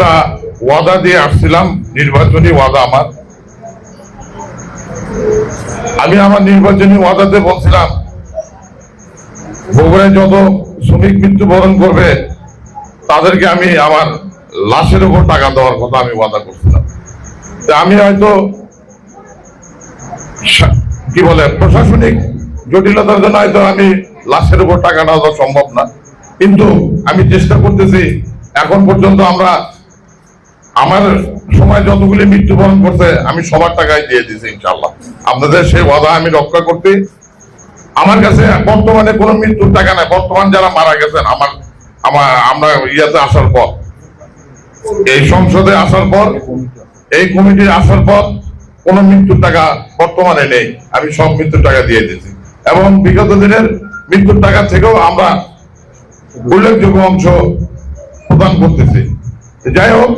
একটা ওয়াদা দিয়ে আসছিলাম, নির্বাচনী ওয়াদা আমার। আমি আমার নির্বাচনী ওয়াদাতে বলছিলাম, বগুড়ায় যত শ্রমিক মৃত্যুবরণ করবে, তাদেরকে আমি আমার লাশের উপর টাকা দেওয়ার কথা আমি ওয়াদা করছিলাম। আমি হয়তো কি বলে, প্রশাসনিক জটিলতার জন্য হয়তো আমি লাশের উপর টাকা দেওয়া সম্ভব না। কিন্তু আমি চেষ্টা করতেছি, এখন পর্যন্ত আমরা আমার সময় যতগুলি মৃত্যুবরণ করছে, আমি সবার টাকায় দিয়ে দিয়েছি ইনশাল্লাহ আপনাদের সেই ওয়াদা আমি রক্ষা করতে আমার কাছে বর্তমানে কোনো মৃত্যুর টাকা নাই। বর্তমান যারা মারা গেছেন, আমার আমার, আমরা ইয়াতে আসার পর, এই সংসদে আসার পর, এই কমিটি আসার পর কোন মৃত্যুর টাকা বর্তমানে নেই। আমি সব মৃত্যুর টাকা দিয়ে দিয়েছি। এবং বিগত দিনের মৃত্যুর টাকা থেকেও আমরা উল্লেখযোগ্য অংশ প্রদান করতেছি। যাই হোক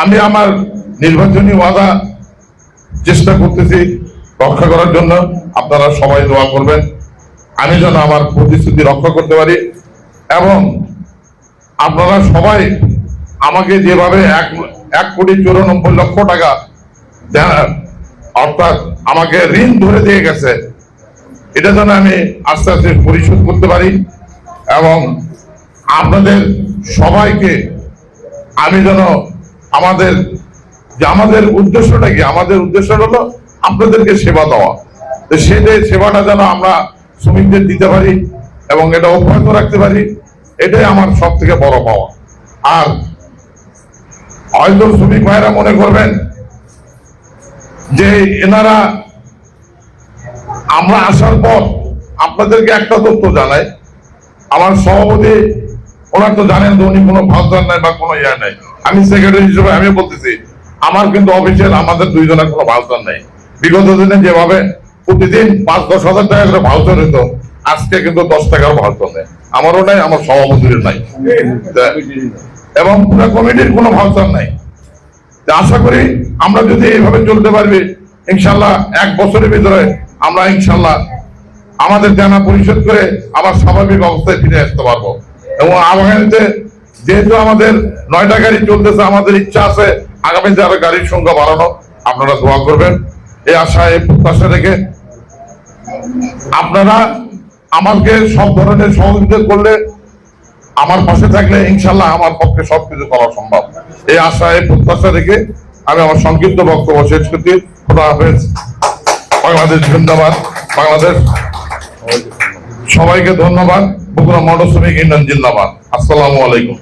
আমি আমার নির্বাচনী ওয়াদা চেষ্টা করতেছি রক্ষা করার জন্য। আপনারা সবাই দোয়া করবেন। আমি যেন আমার প্রতিশ্রুতি রক্ষা করতে পারি এবং আপনারা সবাই আমাকে যেভাবে এক এক কোটি চুরানব্বই লক্ষ টাকা অর্থাৎ আমাকে ঋণ ধরে দিয়ে গেছে, এটা যেন আমি আস্তে আস্তে পরিশোধ করতে পারি এবং আপনাদের সবাইকে আমি যেন আমাদের যে আমাদের উদ্দেশ্যটা কি? আমাদের উদ্দেশ্য হলো আপনাদেরকে সেবা দেওয়া। তো সেটাই সেবাটা যেন আমরা শ্রমিকদের দিতে পারি এবং এটা অব্যাহত রাখতে পারি, এটাই আমার সব থেকে বড় পাওয়া। আর হয়তো শ্রমিক ভাইরা মনে করবেন যে এনারা আমরা আসার পর আপনাদেরকে একটা তথ্য জানাই। আমার সভাপতি, ওনার তো জানেন তো উনি কোনো ভাউচার নাই বা কোনো ইয়ে নাই। আমি সেক্রেটারি হিসেবে আমি বলতেছি, আমার কিন্তু অফিসিয়াল আমাদের দুইজনের কোনো ভাউচার নেই। বিগত দিনে যেভাবে প্রতিদিন পাঁচ, দশ হাজার টাকা করে ভাউচার হতো আজকে কিন্তু দশ টাকার ভাউচার নেই। আমারও নাই, আমার সভাপতির নাই। এবং পুরো কমিটির কোনো ভাউচার নাই। আশা করি আমরা যদি এইভাবে চলতে পারবি, ইনশাল্লাহ এক বছরের ভিতরে আমরা ইনশাল্লাহ আমাদের জানা পরিশোধ করে আবার স্বাভাবিক অবস্থায় ফিরে আসতে পারব। এবং আগামীতে যেহেতু আমাদের নয়টা গাড়ি চলতেছে, আমাদের ইচ্ছা আছে আগামীতে আরও গাড়ির সংখ্যা বাড়ানো আপনারা দোয়া করবেন। এই আশা এই প্রত্যাশা রেখে আপনারা আমাকে সব ধরনের সহযোগিতা করলে আমার পাশে থাকলে ইনশাল্লাহ আমার পক্ষে সবকিছু করা সম্ভব। এই আশা এই প্রত্যাশা রেখে আমি আমার সংক্ষিপ্ত বক্তব্য শেষ করছি। হাফেজ। বাংলাদেশ জিন্দাবাদ। বাংলাদেশ। সবাইকে ধন্যবাদ। বগুড়া মোটর শ্রমিক ইউনিয়ন জিন্দাবাদ। আসসালামু আলাইকুম।